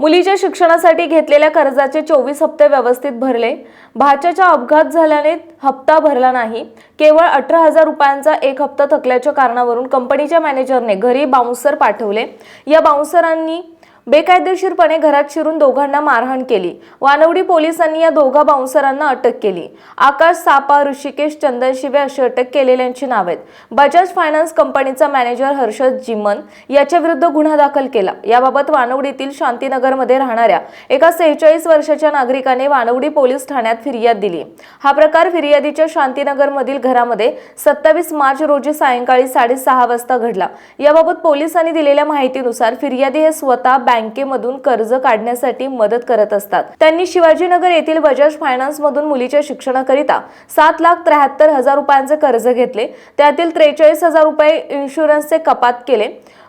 मुलीच्या शिक्षणासाठी घेतलेल्या कर्जाचे चोवीस हप्ते व्यवस्थित भरले. भाच्याचा अपघात झाल्याने हप्ता भरला नाही. केवळ अठरा हजार रुपयांचा एक हप्ता थकल्याच्या कारणावरून कंपनीच्या मॅनेजरने घरी बाउन्सर पाठवले. या बाउन्सरांनी बेकायदेशीरपणे घरात शिरून दोघांना मारहाण केली. वानवडी पोलिसांनी या दोघा बाउन्सरांना अटक केली. आकाश सापा ऋषिकेश चंदन शिवे अशी अटक केलेल्यांची नाव आहेत बजाज फायनान्स कंपनीचा मॅनेजर हर्षद जिमन याच्याविरुद्ध गुन्हा दाखल केला. याबाबत वानवडीतील शांतीनगरमध्ये राहणाऱ्या एका सेहेचाळीस वर्षाच्या नागरिकाने वानवडी पोलीस ठाण्यात फिर्याद दिली. हा प्रकार फिर्यादीच्या शांतीनगरमधील घरामध्ये सत्तावीस मार्च रोजी सायंकाळी साडेसहा वाजता घडला. याबाबत पोलिसांनी दिलेल्या माहितीनुसार फिर्यादी हे स्वतः बँकेमधून कर्ज काढण्यासाठी मदत करत असतात. त्यांनी शिवाजीनगर येथील बजाज फायनान्स मधून मुलीच्या शिक्षणाकरिता सात लाख त्र्याहत्तर हजार रुपयांचे कर्ज घेतले. त्यातील त्रेचाळीस हजार रुपये इन्शुरन्सचे कपात केले.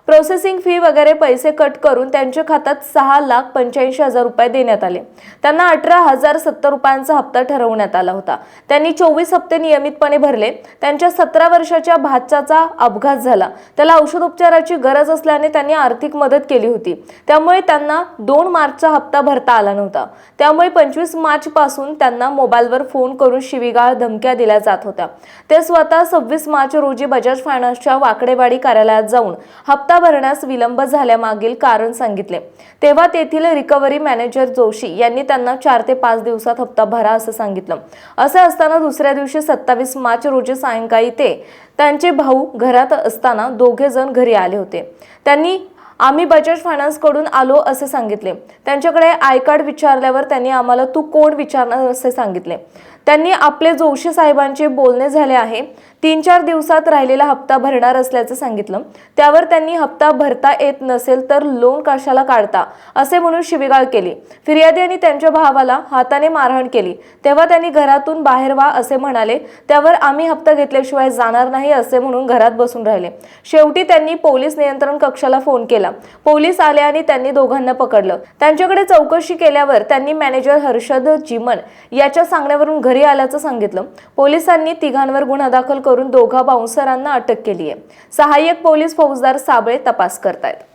प्रोसेसिंग फी वगैरे पैसे कट करून त्यांच्या खात्यात सहा लाख पंच्याऐंशी हजार रुपये देण्यात आले. त्यांना अठरा हजार सत्तर रुपयांचा हप्ता ठरवण्यात आला होता. त्यांनी चोवीस हप्ते नियमितपणे भरले. त्यांच्या सतरा वर्षाच्या भाच्याचा अपघात झाला. त्याला औषधोपचाराची गरज असल्याने त्यांनी आर्थिक मदत केली होती. त्यामुळे त्यांना दोन मार्चचा हप्ता भरता आला नव्हता. त्यामुळे पंचवीस मार्च पासून त्यांना मोबाईलवर फोन करून शिवीगाळ धमक्या दिल्या जात होत्या. ते स्वतः सव्वीस मार्च रोजी बजाज फायनान्सच्या वाकडेवाडी कार्यालयात जाऊन हप्ता भरण्यास विलंब झाल्यामागील कारण सांगितले. तेव्हा तेथील रिकव्हरी मॅनेजर जोशी यांनी त्यांना चार ते पाच दिवसात हप्ता भरा असं सांगितलं. असं असताना दुसऱ्या दिवशी सत्तावीस मार्च रोजी सायंकाळी ते त्यांचे भाऊ घरात असताना दोघे जण घरी आले होते. त्यांनी आम्ही बजाज फायनान्सकडून आलो असे सांगितले. त्यांच्याकडे आय कार्ड विचारल्यावर त्यांनी आम्हाला तू कोण विचारणार असे सांगितले. त्यांनी आपले जोशी साहेबांचे बोलणे झाले आहे. तीन चार दिवसात राहिलेला हप्ता भरणार असल्याचं सांगितलं. त्यावर त्यांनी हप्ता भरता येत नसेल तर लोन कशाला काढता असे म्हणून शिबिगाळ केली. फिर्यादी आणि त्यांच्या भावाला हाताने मारहाण केली. तेव्हा त्यांनी घरातून बाहेर व्हा असे म्हणाले. त्यावर आम्ही हप्ता घेतल्याशिवाय जाणार नाही असे म्हणून घरात बसून राहिले. शेवटी त्यांनी पोलीस नियंत्रण कक्षाला फोन केला. पोलीस आले आणि त्यांनी दोघांना पकडलं. त्यांच्याकडे चौकशी केल्यावर त्यांनी मॅनेजर हर्षद जिमन याच्या सांगण्यावरून घरी आल्याचं सांगितलं. पोलिसांनी तिघांवर गुन्हा दाखल करून दोघा बाउन्सरांना अटक केली आहे सहाय्यक पोलीस फौजदार साबळे तपास करतायत.